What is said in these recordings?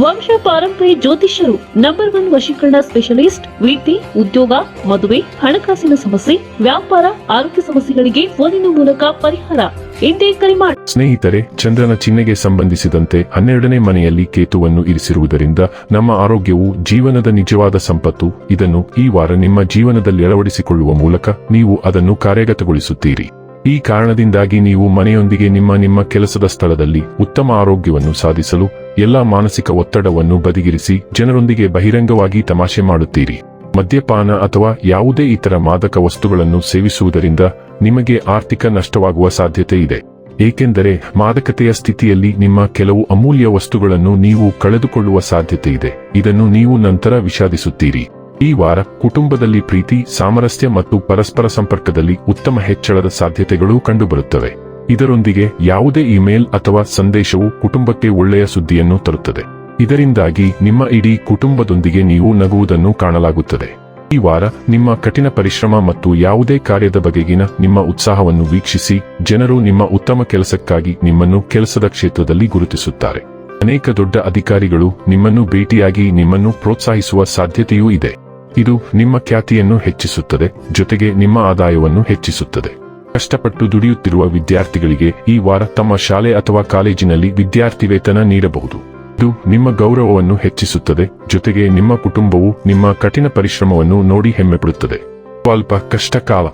ವಂಶ ಪಾರಂಪರ್ಯ ಜ್ಯೋತಿಷ್ಯರು ನಂಬರ್ ಒನ್ ವಶೀಕರಣ ಸ್ಪೆಷಲಿಸ್ಟ್ ವೃತ್ತಿ ಉದ್ಯೋಗ, ಮದುವೆ, ಹಣಕಾಸಿನ ಸಮಸ್ಯೆ, ವ್ಯಾಪಾರ, ಆರೋಗ್ಯ ಸಮಸ್ಯೆಗಳಿಗೆ ಫೋನಿನ ಮೂಲಕ ಪರಿಹಾರ. ಇಂದೇ ಕರೆ ಸ್ನೇಹಿತರೆ, ಚಂದ್ರನ ಚಿಹ್ನೆಗೆ ಸಂಬಂಧಿಸಿದಂತೆ ಹನ್ನೆರಡನೇ ಮನೆಯಲ್ಲಿ ಕೇತುವನ್ನು ಇರಿಸಿರುವುದರಿಂದ ನಮ್ಮ ಆರೋಗ್ಯವು ಜೀವನದ ನಿಜವಾದ ಸಂಪತ್ತು. ಇದನ್ನು ಈ ವಾರ ನಿಮ್ಮ ಜೀವನದಲ್ಲಿ ಅಳವಡಿಸಿಕೊಳ್ಳುವ ಮೂಲಕ ನೀವು ಅದನ್ನು ಕಾರ್ಯಗತಗೊಳಿಸುತ್ತೀರಿ. ಈ ಕಾರಣದಿಂದಾಗಿ ನೀವು ಮನೆಯೊಂದಿಗೆ ನಿಮ್ಮ ನಿಮ್ಮ ಕೆಲಸದ ಸ್ಥಳದಲ್ಲಿ ಉತ್ತಮ ಆರೋಗ್ಯವನ್ನು ಸಾಧಿಸಲು ಎಲ್ಲಾ ಮಾನಸಿಕ ಒತ್ತಡವನ್ನು ಬದಿಗಿರಿಸಿ ಜನರೊಂದಿಗೆ ಬಹಿರಂಗವಾಗಿ ತಮಾಷೆ ಮಾಡುತ್ತೀರಿ. ಮದ್ಯಪಾನ ಅಥವಾ ಯಾವುದೇ ಇತರ ಮಾದಕ ವಸ್ತುಗಳನ್ನು ಸೇವಿಸುವುದರಿಂದ ನಿಮಗೆ ಆರ್ಥಿಕ ನಷ್ಟವಾಗುವ ಸಾಧ್ಯತೆ ಇದೆ. ಏಕೆಂದರೆ ಮಾದಕತೆಯ ಸ್ಥಿತಿಯಲ್ಲಿ ನಿಮ್ಮ ಕೆಲವು ಅಮೂಲ್ಯ ವಸ್ತುಗಳನ್ನು ನೀವು ಕಳೆದುಕೊಳ್ಳುವ ಸಾಧ್ಯತೆ ಇದೆ. ಇದನ್ನು ನೀವು ನಂತರ ವಿಷಾದಿಸುತ್ತೀರಿ. ಈ ವಾರ ಕುಟುಂಬದಲ್ಲಿ ಪ್ರೀತಿ, ಸಾಮರಸ್ಯ ಮತ್ತು ಪರಸ್ಪರ ಸಂಪರ್ಕದಲ್ಲಿ ಉತ್ತಮ ಹೆಚ್ಚಳದ ಸಾಧ್ಯತೆಗಳು ಕಂಡುಬರುತ್ತವೆ. ಇದರೊಂದಿಗೆ ಯಾವುದೇ ಇಮೇಲ್ ಅಥವಾ ಸಂದೇಶವು ಕುಟುಂಬಕ್ಕೆ ಒಳ್ಳೆಯ ಸುದ್ದಿಯನ್ನು ತರುತ್ತದೆ. ಇದರಿಂದಾಗಿ ನಿಮ್ಮ ಇಡೀ ಕುಟುಂಬದೊಂದಿಗೆ ನೀವು ನಗುವುದನ್ನು ಕಾಣಲಾಗುತ್ತದೆ. ಈ ವಾರ ನಿಮ್ಮ ಕಠಿಣ ಪರಿಶ್ರಮ ಮತ್ತು ಯಾವುದೇ ಕಾರ್ಯದ ಬಗೆಗಿನ ನಿಮ್ಮ ಉತ್ಸಾಹವನ್ನು ವೀಕ್ಷಿಸಿ, ಜನರು ನಿಮ್ಮ ಉತ್ತಮ ಕೆಲಸಕ್ಕಾಗಿ ನಿಮ್ಮನ್ನು ಕೆಲಸದ ಕ್ಷೇತ್ರದಲ್ಲಿ ಗುರುತಿಸುತ್ತಾರೆ. ಅನೇಕ ದೊಡ್ಡ ಅಧಿಕಾರಿಗಳು ನಿಮ್ಮನ್ನು ಭೇಟಿಯಾಗಿ ನಿಮ್ಮನ್ನು ಪ್ರೋತ್ಸಾಹಿಸುವ ಸಾಧ್ಯತೆಯೂ ಇದೆ. ಇದು ನಿಮ್ಮ ಖ್ಯಾತಿಯನ್ನು ಹೆಚ್ಚಿಸುತ್ತದೆ, ಜೊತೆಗೆ ನಿಮ್ಮ ಆದಾಯವನ್ನು ಹೆಚ್ಚಿಸುತ್ತದೆ. ಕಷ್ಟಪಟ್ಟು ದುಡಿಯುತ್ತಿರುವ ವಿದ್ಯಾರ್ಥಿಗಳಿಗೆ ಈ ವಾರ ತಮ್ಮ ಶಾಲೆ ಅಥವಾ ಕಾಲೇಜಿನಲ್ಲಿ ವಿದ್ಯಾರ್ಥಿ ವೇತನ ನೀಡಬಹುದು. ಇದು ನಿಮ್ಮ ಗೌರವವನ್ನು ಹೆಚ್ಚಿಸುತ್ತದೆ, ಜೊತೆಗೆ ನಿಮ್ಮ ಕುಟುಂಬವು ನಿಮ್ಮ ಕಠಿಣ ಪರಿಶ್ರಮವನ್ನು ನೋಡಿ ಹೆಮ್ಮೆಪಡುತ್ತದೆ. ಸ್ವಲ್ಪ ಕಷ್ಟಕಾಲ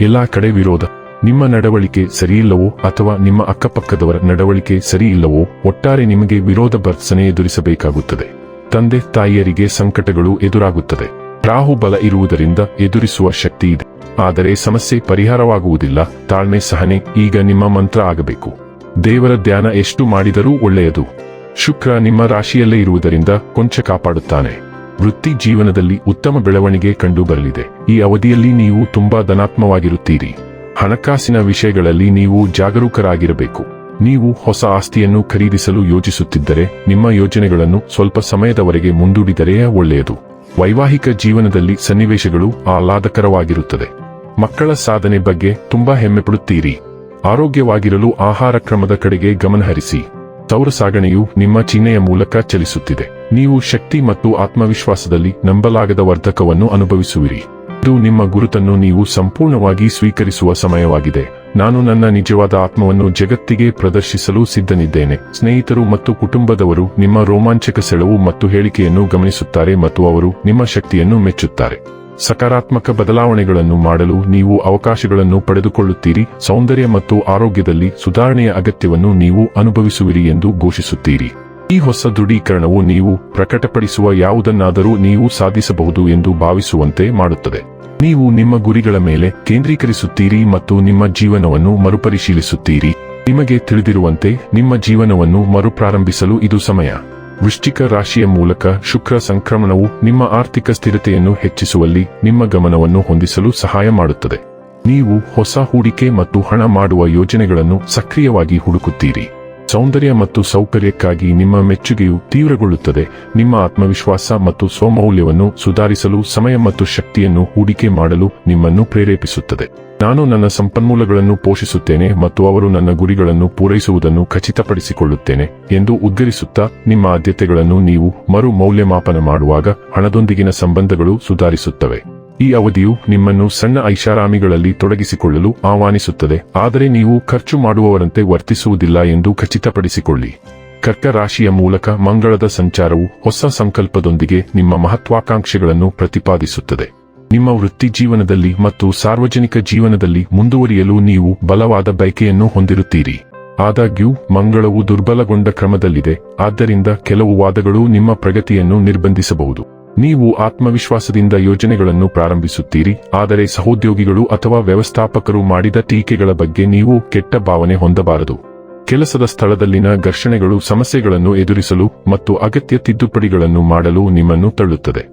ಎಲ್ಲಾ ಕಡೆ ವಿರೋಧ. ನಿಮ್ಮ ನಡವಳಿಕೆ ಸರಿಯಿಲ್ಲವೋ ಅಥವಾ ನಿಮ್ಮ ಅಕ್ಕಪಕ್ಕದವರ ನಡವಳಿಕೆ ಸರಿಯಿಲ್ಲವೋ ಒಟ್ಟಾರೆ ನಿಮಗೆ ವಿರೋಧ ಭರ್ತ್ಸನೆ ಎದುರಿಸಬೇಕಾಗುತ್ತದೆ. ತಂದೆ ತಾಯಿಯರಿಗೆ ಸಂಕಟಗಳು ಎದುರಾಗುತ್ತದೆ. ರಾಹು ಬಲ ಇರುವುದರಿಂದ ಎದುರಿಸುವ ಶಕ್ತಿ ಇದೆ. ಆದರೆ ಸಮಸ್ಯೆ ಪರಿಹಾರವಾಗುವುದಿಲ್ಲ. ತಾಳ್ಮೆ ಸಹನೆ ಈಗ ನಿಮ್ಮ ಮಂತ್ರ ಆಗಬೇಕು. ದೇವರ ಧ್ಯಾನ ಎಷ್ಟು ಮಾಡಿದರೂ ಒಳ್ಳೆಯದು. ಶುಕ್ರ ನಿಮ್ಮ ರಾಶಿಯಲ್ಲೇ ಇರುವುದರಿಂದ ಕೊಂಚ ಕಾಪಾಡುತ್ತಾನೆ. ವೃತ್ತಿ ಜೀವನದಲ್ಲಿ ಉತ್ತಮ ಬೆಳವಣಿಗೆ ಕಂಡು ಬರಲಿದೆ ಈ ಅವಧಿಯಲ್ಲಿ ನೀವು ತುಂಬಾ ಧನಾತ್ಮವಾಗಿರುತ್ತೀರಿ. ಹಣಕಾಸಿನ ವಿಷಯಗಳಲ್ಲಿ ನೀವು ಜಾಗರೂಕರಾಗಿರಬೇಕು. ನೀವು ಹೊಸ ಆಸ್ತಿಯನ್ನು ಖರೀದಿಸಲು ಯೋಜಿಸುತ್ತಿದ್ದರೆ ನಿಮ್ಮ ಯೋಜನೆಗಳನ್ನು ಸ್ವಲ್ಪ ಸಮಯದವರೆಗೆ ಮುಂದೂಡಿದರೆಯೇ ಒಳ್ಳೆಯದು. ವೈವಾಹಿಕ ಜೀವನದಲ್ಲಿ ಸನ್ನಿವೇಶಗಳು ಆಹ್ಲಾದಕರವಾಗಿರುತ್ತದೆ. ಮಕ್ಕಳ ಸಾಧನೆ ಬಗ್ಗೆ ತುಂಬಾ ಹೆಮ್ಮೆಪಡುತ್ತೀರಿ ಆರೋಗ್ಯವಾಗಿರಲು ಆಹಾರ ಕ್ರಮದ ಕಡೆಗೆ ಗಮನಹರಿಸಿ ಸೌರ ಸಾಗಣೆಯು ನಿಮ್ಮ ಚಿಹ್ನೆಯ ಮೂಲಕ ಚಲಿಸುತ್ತಿದೆ. ನೀವು ಶಕ್ತಿ ಮತ್ತು ಆತ್ಮವಿಶ್ವಾಸದಲ್ಲಿ ನಂಬಲಾಗದ ವರ್ಧಕವನ್ನು ಅನುಭವಿಸುವಿರಿ. ಇದು ನಿಮ್ಮ ಗುರುತನ್ನು ನೀವು ಸಂಪೂರ್ಣವಾಗಿ ಸ್ವೀಕರಿಸುವ ಸಮಯವಾಗಿದೆ. ನಾನು ನನ್ನ ನಿಜವಾದ ಆತ್ಮವನ್ನು ಜಗತ್ತಿಗೆ ಪ್ರದರ್ಶಿಸಲು ಸಿದ್ಧನಿದ್ದೇನೆ. ಸ್ನೇಹಿತರು ಮತ್ತು ಕುಟುಂಬದವರು ನಿಮ್ಮ ರೋಮಾಂಚಕ ಸೆಳವು ಮತ್ತು ಹೇಳಿಕೆಯನ್ನು ಗಮನಿಸುತ್ತಾರೆ ಮತ್ತು ಅವರು ನಿಮ್ಮ ಶಕ್ತಿಯನ್ನು ಮೆಚ್ಚುತ್ತಾರೆ. ಸಕಾರಾತ್ಮಕ ಬದಲಾವಣೆಗಳನ್ನು ಮಾಡಲು ನೀವು ಅವಕಾಶಗಳನ್ನು ಪಡೆದುಕೊಳ್ಳುತ್ತೀರಿ. ಸೌಂದರ್ಯ ಮತ್ತು ಆರೋಗ್ಯದಲ್ಲಿ ಸುಧಾರಣೆಯ ಅಗತ್ಯವನ್ನು ನೀವು ಅನುಭವಿಸುವಿರಿ ಎಂದು ಘೋಷಿಸುತ್ತೀರಿ. ಈ ಹೊಸ ದೃಢೀಕರಣವು ನೀವು ಪ್ರಕಟಪಡಿಸುವ ಯಾವುದನ್ನಾದರೂ ನೀವು ಸಾಧಿಸಬಹುದು ಎಂದು ಭಾವಿಸುವಂತೆ ಮಾಡುತ್ತದೆ. ನೀವು ನಿಮ್ಮ ಗುರಿಗಳ ಮೇಲೆ ಕೇಂದ್ರೀಕರಿಸುತ್ತೀರಿ ಮತ್ತು ನಿಮ್ಮ ಜೀವನವನ್ನು ಮರುಪರಿಶೀಲಿಸುತ್ತೀರಿ. ನಿಮಗೆ ತಿಳಿದಿರುವಂತೆ ನಿಮ್ಮ ಜೀವನವನ್ನು ಮರುಪ್ರಾರಂಭಿಸಲು ಇದು ಸಮಯ. ವೃಶ್ಚಿಕ ರಾಶಿಯ ಮೂಲಕ ಶುಕ್ರ ಸಂಕ್ರಮಣವು ನಿಮ್ಮ ಆರ್ಥಿಕ ಸ್ಥಿರತೆಯನ್ನು ಹೆಚ್ಚಿಸುವಲ್ಲಿ ನಿಮ್ಮ ಗಮನವನ್ನು ಹೊಂದಿಸಲು ಸಹಾಯ ಮಾಡುತ್ತದೆ. ನೀವು ಹೊಸ ಹೂಡಿಕೆ ಮತ್ತು ಹಣ ಮಾಡುವ ಯೋಜನೆಗಳನ್ನು ಸಕ್ರಿಯವಾಗಿ ಹುಡುಕುತ್ತೀರಿ. ಸೌಂದರ್ಯ ಮತ್ತು ಸೌಕರ್ಯಕ್ಕಾಗಿ ನಿಮ್ಮ ಮೆಚ್ಚುಗೆಯು ತೀವ್ರಗೊಳ್ಳುತ್ತದೆ. ನಿಮ್ಮ ಆತ್ಮವಿಶ್ವಾಸ ಮತ್ತು ಸ್ವಮೌಲ್ಯವನ್ನು ಸುಧಾರಿಸಲು ಸಮಯ ಮತ್ತು ಶಕ್ತಿಯನ್ನು ಹೂಡಿಕೆ ಮಾಡಲು ನಿಮ್ಮನ್ನು ಪ್ರೇರೇಪಿಸುತ್ತದೆ. ನಾನು ನನ್ನ ಸಂಪನ್ಮೂಲಗಳನ್ನು ಪೋಷಿಸುತ್ತೇನೆ ಮತ್ತು ಅವರು ನನ್ನ ಗುರಿಗಳನ್ನು ಪೂರೈಸುವುದನ್ನು ಖಚಿತಪಡಿಸಿಕೊಳ್ಳುತ್ತೇನೆ ಎಂದು ಉದ್ಗರಿಸುತ್ತಾ ನಿಮ್ಮ ಆದ್ಯತೆಗಳನ್ನು ನೀವು ಮರು ಮೌಲ್ಯಮಾಪನ ಮಾಡುವಾಗ ಹಣದೊಂದಿಗಿನ ಸಂಬಂಧಗಳು ಸುಧಾರಿಸುತ್ತವೆ. ಈ ಅವಧಿಯು ನಿಮ್ಮನ್ನು ಸಣ್ಣ ಐಷಾರಾಮಿಗಳಲ್ಲಿ ತೊಡಗಿಸಿಕೊಳ್ಳಲು ಆಹ್ವಾನಿಸುತ್ತದೆ. ಆದರೆ ನೀವು ಖರ್ಚು ಮಾಡುವವರಂತೆ ವರ್ತಿಸುವುದಿಲ್ಲ ಎಂದು ಖಚಿತಪಡಿಸಿಕೊಳ್ಳಿ. ಕರ್ಕ ರಾಶಿಯ ಮೂಲಕ ಮಂಗಳದ ಸಂಚಾರವು ಹೊಸ ಸಂಕಲ್ಪದೊಂದಿಗೆ ನಿಮ್ಮ ಮಹತ್ವಾಕಾಂಕ್ಷೆಗಳನ್ನು ಪ್ರತಿಪಾದಿಸುತ್ತದೆ. ನಿಮ್ಮ ವೃತ್ತಿ ಜೀವನದಲ್ಲಿ ಮತ್ತು ಸಾರ್ವಜನಿಕ ಜೀವನದಲ್ಲಿ ಮುಂದುವರಿಯಲು ನೀವು ಬಲವಾದ ಬಯಕೆಯನ್ನು ಹೊಂದಿರುತ್ತೀರಿ. ಆದಾಗ್ಯೂ, ಮಂಗಳವು ದುರ್ಬಲಗೊಂಡ ಕ್ರಮದಲ್ಲಿದೆ. ಆದ್ದರಿಂದ ಕೆಲವು ವಾದಗಳು ನಿಮ್ಮ ಪ್ರಗತಿಯನ್ನು ನಿರ್ಬಂಧಿಸಬಹುದು. ನೀವು ಆತ್ಮವಿಶ್ವಾಸದಿಂದ ಯೋಜನೆಗಳನ್ನು ಪ್ರಾರಂಭಿಸುತ್ತೀರಿ, ಆದರೆ ಸಹೋದ್ಯೋಗಿಗಳು ಅಥವಾ ವ್ಯವಸ್ಥಾಪಕರು ಮಾಡಿದ ಟೀಕೆಗಳ ಬಗ್ಗೆ ನೀವು ಕೆಟ್ಟ ಭಾವನೆ ಹೊಂದಬಾರದು. ಕೆಲಸದ ಸ್ಥಳದಲ್ಲಿನ ಘರ್ಷಣೆಗಳು ಸಮಸ್ಯೆಗಳನ್ನು ಎದುರಿಸಲು ಮತ್ತು ಅಗತ್ಯ ತಿದ್ದುಪಡಿಗಳನ್ನು ಮಾಡಲು ನಿಮ್ಮನ್ನು ತಳ್ಳುತ್ತದೆ.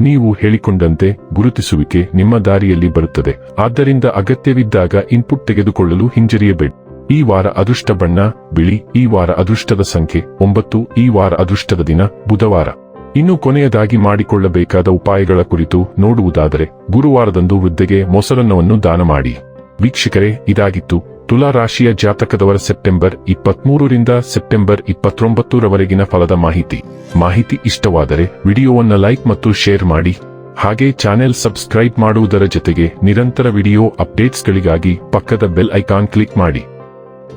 ನೀವು ಹೇಳಿಕೊಂಡಂತೆ ಗುರುತಿಸುವಿಕೆ ನಿಮ್ಮ ದಾರಿಯಲ್ಲಿ ಬರುತ್ತದೆ, ಆದ್ದರಿಂದ ಅಗತ್ಯವಿದ್ದಾಗ ಇನ್ಪುಟ್ ತೆಗೆದುಕೊಳ್ಳಲು ಹಿಂಜರಿಯಬೇಡಿ. ಈ ವಾರ ಅದೃಷ್ಟ ಬಣ್ಣ, ಬಿಳಿ, ಈ ವಾರ ಅದೃಷ್ಟದ ಸಂಖ್ಯೆ, ಒಂಬತ್ತು, ಈ ವಾರ ಅದೃಷ್ಟದ ದಿನ, ಬುಧವಾರ. ಇನ್ನು ಕೊನೆಯದಾಗಿ ಮಾಡಿಕೊಳ್ಳಬೇಕಾದ ಉಪಾಯಗಳ ಕುರಿತು ನೋಡುವುದಾದರೆ, ಗುರುವಾರದಂದು ವೃದ್ಧೆಗೆ ಮೊಸರನ್ನವನ್ನು ದಾನ ಮಾಡಿ. ವೀಕ್ಷಕರೇ, ಇದಾಗಿತ್ತು. ತುಲಾ ರಾಶಿಯ ಜಾತಕದವರ ಸೆಪ್ಟೆಂಬರ್ ಇಪ್ಪತ್ಮೂರರಿಂದ ಸೆಪ್ಟೆಂಬರ್ ಇಪ್ಪತ್ತೊಂಬತ್ತರವರೆಗಿನ ಫಲದ ಮಾಹಿತಿ. ಮಾಹಿತಿ ಇಷ್ಟವಾದರೆ ವಿಡಿಯೋವನ್ನ ಲೈಕ್ ಮತ್ತು ಶೇರ್ ಮಾಡಿ. ಹಾಗೆ ಚಾನೆಲ್ ಸಬ್ಸ್ಕ್ರೈಬ್ ಮಾಡುವುದರ ಜೊತೆಗೆ ನಿರಂತರ ವಿಡಿಯೋ ಅಪ್ಡೇಟ್ಸ್ಗಳಿಗಾಗಿ ಪಕ್ಕದ ಬೆಲ್ ಐಕಾನ್ ಕ್ಲಿಕ್ ಮಾಡಿ.